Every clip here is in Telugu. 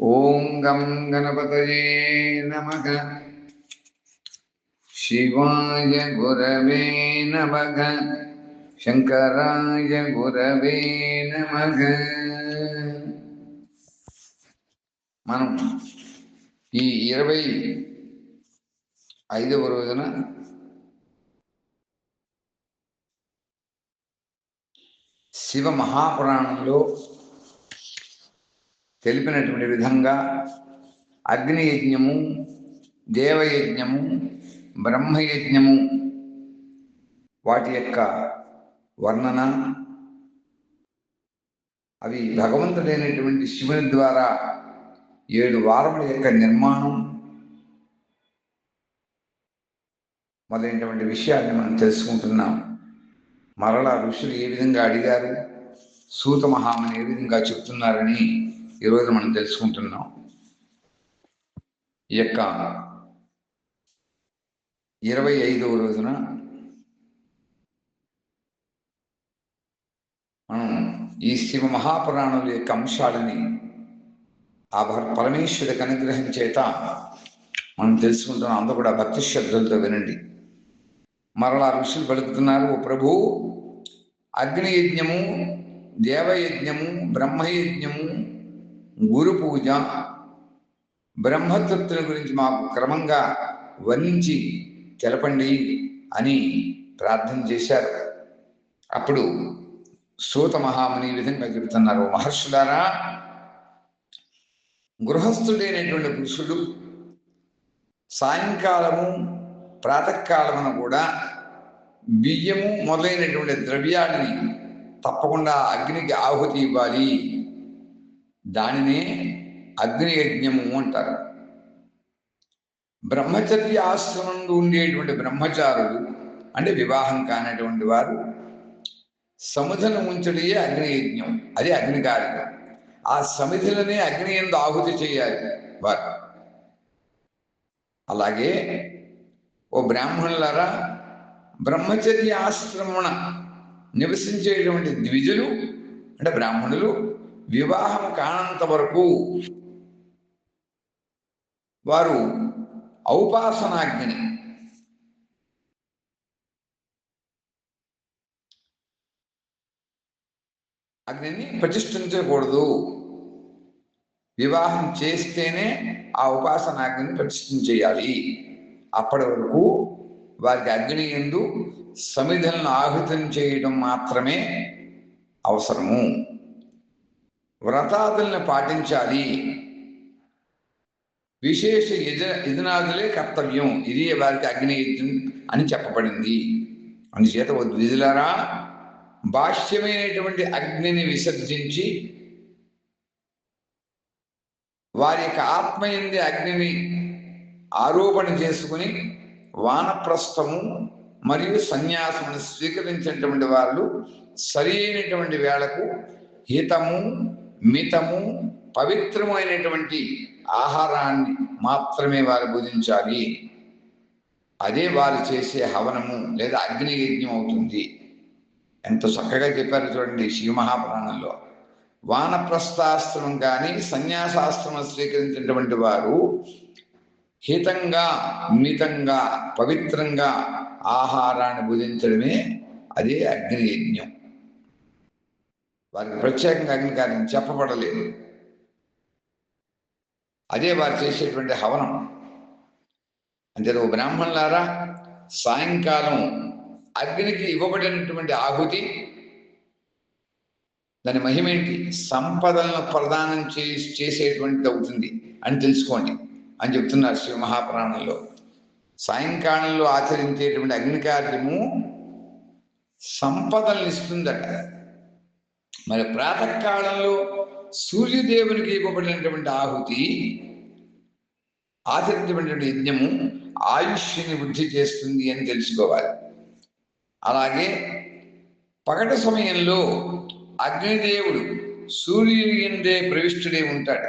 ఓం గం గణపతయే నమ. శివాయ గురవే నమ. శంకరాయ గురవే నమ. మనం ఈ ఇరవై ఐదవ రోజున శివ మహాపురాణంలో తెలిపినటువంటి విధంగా అగ్నియజ్ఞము దేవయజ్ఞము బ్రహ్మయజ్ఞము వాటి యొక్క వర్ణన అవి భగవంతుడైనటువంటి శివుని ద్వారా ఏడు వారముల యొక్క నిర్మాణం మొదలైనటువంటి విషయాన్ని మనం తెలుసుకుంటున్నాం. మరలా ఋషులు ఏ విధంగా అడిగారు? సూత మహామని ఏ విధంగా చెప్తున్నారని ఈరోజు మనం తెలుసుకుంటున్నాం ఈ యొక్క ఇరవై ఐదవ రోజున మనం ఈ శివ మహాపురాణుల యొక్క అంశాలని ఆ భ- పరమేశ్వరుడికి అనుగ్రహం చేత మనం తెలుసుకుంటున్నాం. అందరూ కూడా భక్తి శ్రద్ధలతో వినండి. మరలా ఋషులు పలుకుతున్నారు ఓ ప్రభు అగ్నియజ్ఞము దేవయజ్ఞము బ్రహ్మయజ్ఞము గురు పూజ బ్రహ్మతత్తుల గురించి మాకు క్రమంగా వర్ణించి తెలపండి అని ప్రార్థన చేశారు. అప్పుడు సూత మహాముని ఈ విధంగా చెబుతున్నారు మహర్షులారా గృహస్థుడైనటువంటి పురుషుడు సాయంకాలము ప్రాతకాలమున కూడా బియ్యము మొదలైనటువంటి ద్రవ్యాలని తప్పకుండా అగ్నికి ఆహుతి ఇవ్వాలి. దానినే అగ్ని యజ్ఞము అంటారు. బ్రహ్మచర్య ఆశ్రమంలో ఉండేటువంటి బ్రహ్మచారులు అంటే వివాహం కానటువంటి వారు సముధను ఉంచడే అగ్ని యజ్ఞం అది అగ్ని కార్యం ఆ సమిధులనే అగ్ని ఎందు ఆహుతి చేయాలి వారు. అలాగే ఓ బ్రాహ్మణులారా బ్రహ్మచర్య ఆశ్రమణ నివసించేటువంటి ద్విజులు అంటే బ్రాహ్మణులు వివాహం కానంత వరకు వారు ఔపాసనాగ్ని. అగ్నిని ప్రతిష్ఠించకూడదు. వివాహం చేస్తేనే ఆ ఉపాసనాగ్నిని ప్రతిష్ఠించేయాలి. అప్పటి వరకు వారికి అగ్ని ఎందు సమిధలను ఆహుతం చేయడం మాత్రమే అవసరము. వ్రతాదుల్ని పాటించాలి. విశేష యజ యజనాదులే కర్తవ్యం. ఇది వారికి అగ్ని యజ్ఞం అని చెప్పబడింది. అందుచేత ఓ బాహ్యమైనటువంటి అగ్నిని విసర్జించి వారి యొక్క ఆత్మయంది అగ్నిని ఆరోపణ చేసుకుని వానప్రస్థము మరియు సన్యాసమును స్వీకరించినటువంటి వాళ్ళు సరైనటువంటి వేళకు హితము మితము పవిత్రమైనటువంటి ఆహారాన్ని మాత్రమే వారు భుజించాలి. అదే వారు చేసే హవనము లేదా అగ్ని యజ్ఞం అవుతుంది. ఎంత చక్కగా చెప్పారు చూడండి శివ మహాపురాణంలో. వానప్రస్థాశ్రమం కానీ సన్యాసాశ్రమం స్వీకరించినటువంటి వారు హితంగా మితంగా పవిత్రంగా ఆహారాన్ని భుజించడమే అదే అగ్ని యజ్ఞం వారికి ప్రత్యేకంగా అగ్నికార్యం చెప్పబడలేదు అదే వారు చేసేటువంటి హవనం. అంతే ఓ బ్రాహ్మణులారా సాయంకాలం అగ్నికి ఇవ్వబడినటువంటి ఆహుతి దాని మహిమేంటి? సంపదలను ప్రదానం చే చేసేటువంటిది అవుతుంది అని తెలుసుకోండి. అని చెప్తున్నారు శివ మహాపురాణంలో. సాయంకాలంలో ఆచరించేటువంటి అగ్నికార్యము సంపదలను ఇస్తుందట. మరి ప్రాతకాలంలో సూర్యదేవునికి ఇవ్వబడినటువంటి ఆహుతి ఆచరించబడినటువంటి యజ్ఞము ఆయుష్ని వృద్ధి చేస్తుంది అని తెలుసుకోవాలి. అలాగే పగట సమయంలో అగ్నిదేవుడు సూర్యుని ఎందే ప్రవిష్టుడే ఉంటాడు.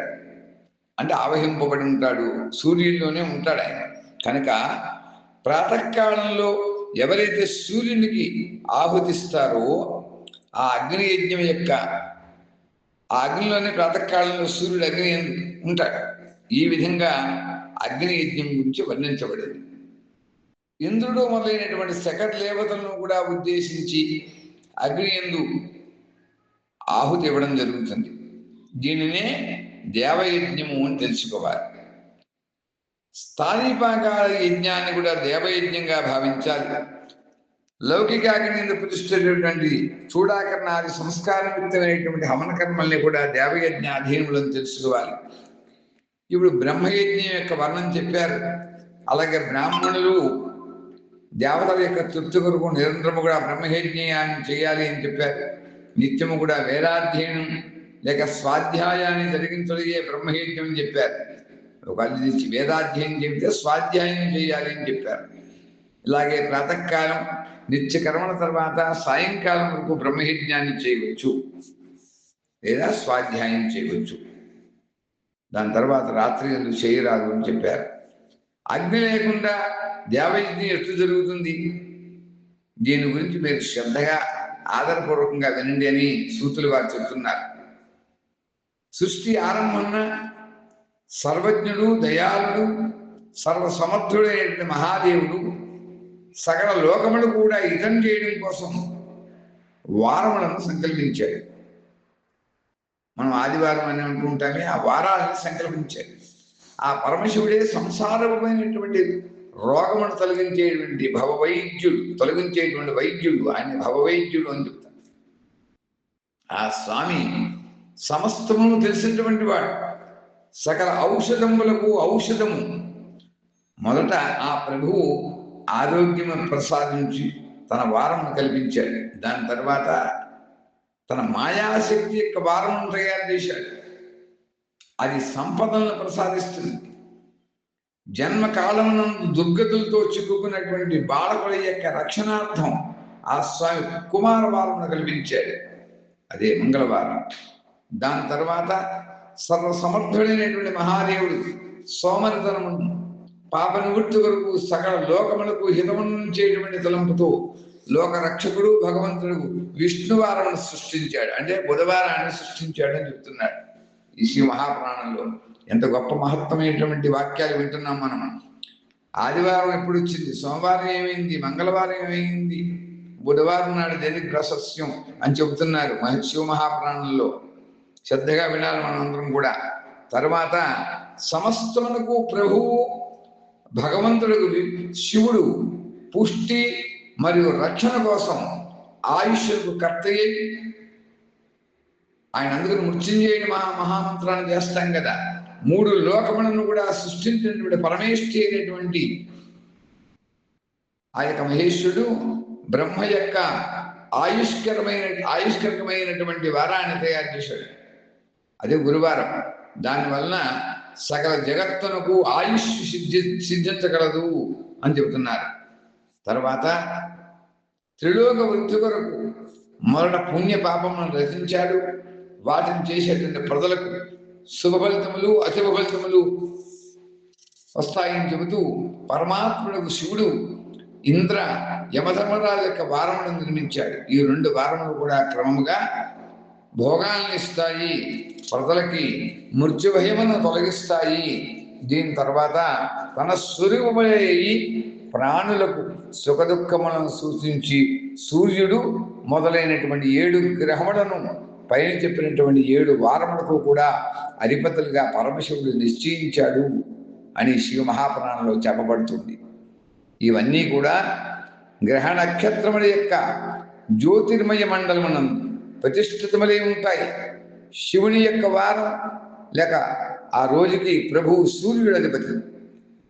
అంటే ఆవహింపబడి ఉంటాడు సూర్యుల్లోనే ఉంటాడు ఆయన. కనుక ప్రాతకాలంలో ఎవరైతే సూర్యునికి ఆహుతిస్తారో ఆ అగ్ని యజ్ఞం యొక్క ఆ అగ్నిలోనే ప్రాతకాలంలో సూర్యుడు అగ్ని ఉంటాడు. ఈ విధంగా అగ్ని యజ్ఞం గురించి వర్ణించబడింది. ఇంద్రుడు మొదలైనటువంటి శకర దేవతలను కూడా ఉద్దేశించి అగ్ని ఎందు ఆహుతి ఇవ్వడం జరుగుతుంది. దీనినే దేవయజ్ఞము అని తెలుసుకోవాలి. స్థానిపాకాల యజ్ఞాన్ని కూడా దేవయజ్ఞంగా భావించాలి. లౌకిక అగ్ని ప్రతిష్ఠించినటువంటి చూడాకరణాది సంస్కారయుక్తమైనటువంటి హవన కర్మల్ని కూడా దేవయజ్ఞ అధీనములను తెలుసుకోవాలి. ఇప్పుడు బ్రహ్మయజ్ఞం యొక్క వర్ణం చెప్పారు. అలాగే బ్రాహ్మణులు దేవతల యొక్క తృప్తి కొరకు నిరంతరము కూడా బ్రహ్మయజ్ఞాన్ని చేయాలి అని చెప్పారు. నిత్యము కూడా వేదాధ్యయనం లేక స్వాధ్యాయాన్ని జరిగించడిగే బ్రహ్మయజ్ఞం అని చెప్పారు. ఒకళ్ళు నుంచి వేదాధ్యయనం చెబితే స్వాధ్యాయం చేయాలి అని చెప్పారు. ఇలాగే ప్రాతకాలం నిత్య కర్మల తర్వాత సాయంకాలం వరకు బ్రహ్మయజ్ఞాన్ని చేయవచ్చు. లేదా స్వాధ్యాయం చేయవచ్చు. దాని తర్వాత రాత్రి ఎందుకు చేయరాదు అని చెప్పారు. అగ్ని లేకుండా దేవయజ్ఞం ఎట్లు జరుగుతుంది? దీని గురించి మీరు శ్రద్ధగా ఆదరపూర్వకంగా వినండి అని సూతులు వారు చెప్తున్నారు. సృష్టి ఆరంభంన సర్వజ్ఞుడు దయాళుడు సర్వసమర్థుడైన మహాదేవుడు సకల లోకములు కూడా యుద్ధం చేయడం కోసం వారములను సంకల్పించాడు మనం ఆదివారం అని అనుకుంటామే ఆ వారాలను సంకల్పించాడు ఆ పరమశివుడే సంసారమైనటువంటి రోగమును తొలగించేటువంటి భవవైద్యుడు తొలగించేటువంటి వైద్యుడు ఆయన భవవైద్యుడు అని చెప్తారు. ఆ స్వామి సమస్తమును తెలిసినటువంటి వాడు. సకల ఔషధములకు ఔషధము. మొదట ఆ ప్రభువు ఆరోగ్యం ప్రసాదించి తన వారమును కల్పించాడు. దాని తర్వాత తన మాయాశక్తి యొక్క వారమును తయారు చేశాడు. అది సంపదలను ప్రసాదిస్తుంది. జన్మకాలమున దుర్గతులతో చిక్కుకున్నటువంటి బాలకుల యొక్క రక్షణార్థం ఆ స్వామి కుమార వారమును కల్పించాడు. అదే మంగళవారం. దాని తర్వాత సర్వసమర్థుడైనటువంటి మహాదేవుడు సోమరితనము పాప నివృత్తి వరకు సకల లోకములకు హితముంచేటువంటి తలంపుతో లోక రక్షకుడు భగవంతుడు విష్ణువారమును సృష్టించాడు. అంటే బుధవారాన్ని సృష్టించాడు అని చెప్తున్నాడు ఈ శ్రీ మహాపురాణంలో. ఎంత గొప్ప మహత్తమైనటువంటి వాక్యాలు వింటున్నాం మనం. ఆదివారం ఎప్పుడు వచ్చింది? సోమవారం ఏమైంది? మంగళవారం ఏమైంది? బుధవారం నాడు దేని ప్రశస్యం అని చెబుతున్నారు మహ- శివ మహాపురాణంలో. శ్రద్ధగా వినాలి మనందరం కూడా. తర్వాత సమస్తమునకు ప్రభువు భగవంతుడు శివుడు పుష్టి మరియు రక్షణ కోసం ఆయుష్కు కర్తయ్యి. ఆయన అందుకని మృత్యుంజయుని మహా మహామంత్రాన్ని చేస్తాం కదా. మూడు లోకములను కూడా సృష్టించినటువంటి పరమేష్ఠి అయినటువంటి ఆ యొక్క మహేశ్వరుడు బ్రహ్మ యొక్క ఆయుష్కరమైన ఆయుష్కరమైనటువంటి వారాన్ని తయారు చేశాడు. అదే గురువారం. దానివలన సకల జగత్తునకు ఆయుష్ సిద్ధి సిద్ధించగలదు అని చెబుతున్నారు. తర్వాత త్రిలోక వృత్తి కొరకు మొదట పుణ్య పాపములను రచించాడు. వాటిని చేసేటువంటి ప్రజలకు శుభ ఫలితములు అశుభ ఫలితములు వస్తాయని చెబుతూ పరమాత్ముడు శివుడు ఇంద్ర యమధర్మరాజు యొక్క వారములను నిర్మించాడు. ఈ రెండు వారములు కూడా క్రమముగా భోగాల్ని ఇస్తాయి ప్రజలకి మృత్యుభయమును తొలగిస్తాయి. దీని తర్వాత తన స్వరూపమయ్యి ప్రాణులకు సుఖదుఖములను సూచించి సూర్యుడు మొదలైనటువంటి ఏడు గ్రహములను పైన చెప్పినటువంటి ఏడు వారములకు కూడా అధిపతులుగా పరమశివుడు నిశ్చయించాడు అని శివ మహాపురాణంలో చెప్పబడుతుంది. ఇవన్నీ కూడా గ్రహ నక్షత్రముల యొక్క జ్యోతిర్మయ మండలమునందు ప్రతిష్ఠితములై ఉంటాయి. శివుని యొక్క వారం లేక ఆ రోజుకి ప్రభువు సూర్యుడు అధిపతి.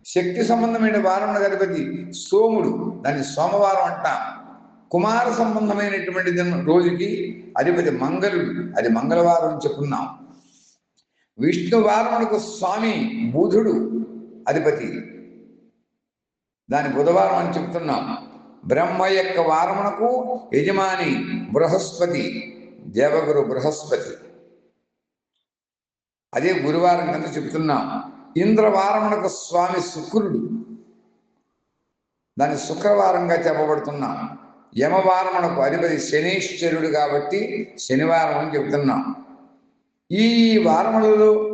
శక్తి సంబంధమైన వారం అధిపతి సోముడు. దాన్ని సోమవారం అంటాం. కుమార సంబంధమైనటువంటి దిన రోజుకి అధిపతి మంగళుడు. అది మంగళవారం అని చెప్పున్నాం. విష్ణు వారమునకు స్వామి బుధుడు అధిపతి. దాని బుధవారం అని చెప్తున్నాం. బ్రహ్మ యొక్క వారమునకు యజమాని బృహస్పతి. దేవగురు బృహస్పతి. అదే గురువారం కింద చెప్తున్నాం ఇంద్రవారమునకు స్వామి శుక్రుడు. దాన్ని శుక్రవారంగా చెప్పబడుతున్నాం. యమవారమునకు అధిపతి శనీశ్వరుడు కాబట్టి శనివారం అని చెప్తున్నాం. ఈ వారములలో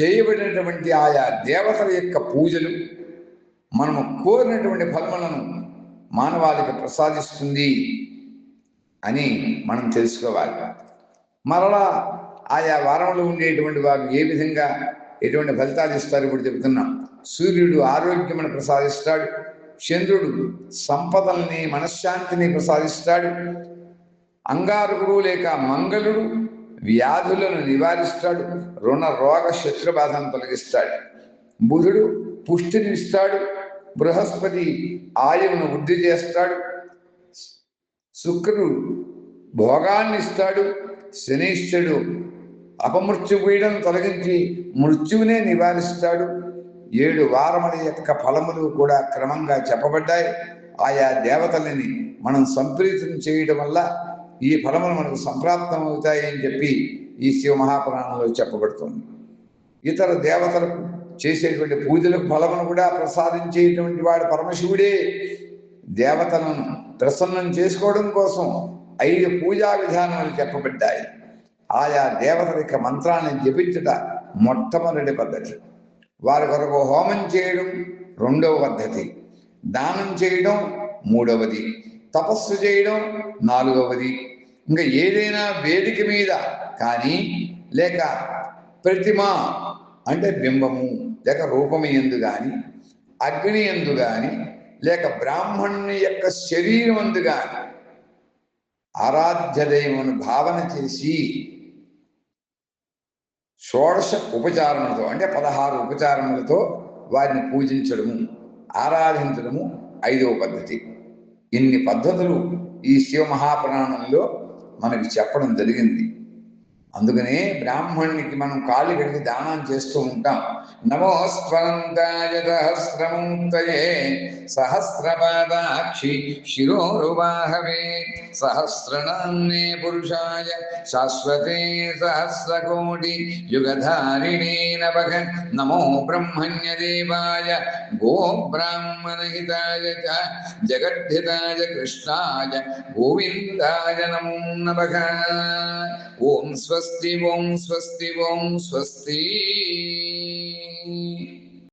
చేయబడినటువంటి ఆయా దేవతల యొక్క పూజలు మనము కోరినటువంటి ఫలములను మానవాళికి ప్రసాదిస్తుంది. అని మనం తెలుసుకోవాలి. మరలా ఆయా వారంలో ఉండేటువంటి వారు ఏ విధంగా ఎటువంటి ఫలితాలు ఇస్తారు? ఇప్పుడు చెబుతున్నాం సూర్యుడు ఆరోగ్యమును ప్రసాదిస్తాడు. చంద్రుడు సంపదల్ని మనశ్శాంతిని ప్రసాదిస్తాడు. అంగారకుడు లేక మంగళుడు వ్యాధులను నివారిస్తాడు. రుణ రోగ శత్రుబాధను తొలగిస్తాడు. బుధుడు పుష్టిని ఇస్తాడు. బృహస్పతి ఆయువును వృద్ధి చేస్తాడు. శుక్రుడు భోగాన్ని ఇస్తాడు శనీశ్వరుడు అపమృత్యు పీడం తొలగించి మృత్యువునే నివారిస్తాడు. ఏడు వారముల యొక్క ఫలములు కూడా క్రమంగా చెప్పబడ్డాయి. ఆయా దేవతలని మనం సంప్రీతం చేయడం వల్ల ఈ ఫలములు మనకు సంప్రాప్తం అవుతాయి అని చెప్పి ఈ శివ మహాపురాణంలో చెప్పబడుతుంది. ఇతర దేవతలకు చేసేటువంటి పూజలకు ఫలమును కూడా ప్రసాదించేటువంటి వాడు పరమశివుడే. దేవతలను ప్రసన్నం చేసుకోవడం కోసం ఐదు పూజా విధానాలు చెప్పబడ్డాయి. ఆయా దేవతల యొక్క మంత్రాన్ని జపించుట మొట్టమొదటి పద్ధతి. వారి కొరకు హోమం చేయడం రెండవ పద్ధతి. దానం చేయడం మూడవది. తపస్సు చేయడం నాలుగవది. ఇంకా ఏదైనా వేదిక మీద కానీ లేక ప్రతిమ అంటే బింబము లేక రూపము ఎందు కానీ అగ్ని ఎందు కానీ లేక బ్రాహ్మణుని యొక్క శరీరం అందుగా ఆరాధ్య దైవమును భావన చేసి షోడశ ఉపచారములతో అంటే పదహారు ఉపచారములతో వారిని పూజించడము ఆరాధించడము ఐదవ పద్ధతి. ఇన్ని పద్ధతులు ఈ శివ మహాపురాణంలో మనకి చెప్పడం జరిగింది. అందుకనే బ్రాహ్మణునికి మనం కాళ్ళు కడిగి దానం చేస్తూ ఉంటాం. నమోస్వంతాయ సహస్రమూర్తయే సహస్రపాదాక్షి శిరోరువాహవే సహస్రనామ్నే పురుషాయ శాశ్వతే సహస్రకోటి యుగధారిణే నవగ నమో బ్రహ్మణ్యదేవాయ గో బ్రాహ్మణహితాయ చ జగద్ధితాయ కృష్ణాయ గోవిందాయ నమో నవగ ఓం స్వస్తి ఓం స్వస్తి ఓం స్వస్తి